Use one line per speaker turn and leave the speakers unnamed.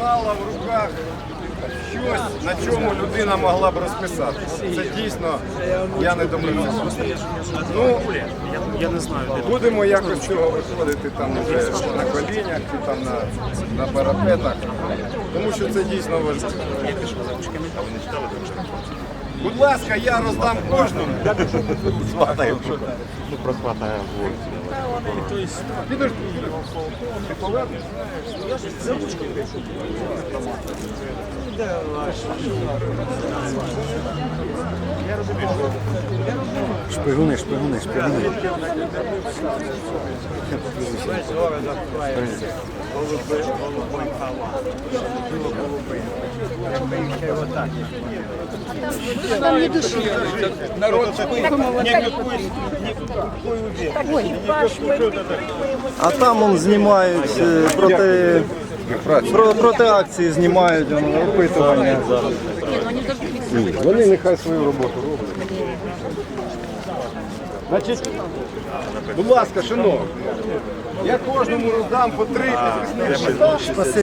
мала в руках щось, на чому людина могла б розписатися. Це дійсно я не домовився. Ну,
Я не знаю,
будемо якось цього виходити там вже на колінях чи там на, на парапетах, тому що це дійсно важливо. Будь ласка, я роздам кожному.
ну, прохватає вулицю.
Підеш ти повернеш?
Шпигуни, шпигуни, шпигуни.
Там не души.
А там он знімають е, проти, про, проти акції знімають воно, опитування зараз.
Ні, вони нехай свою роботу роблять. Значить, будь ласка, шановні, я кожному роздам по три підписних листа.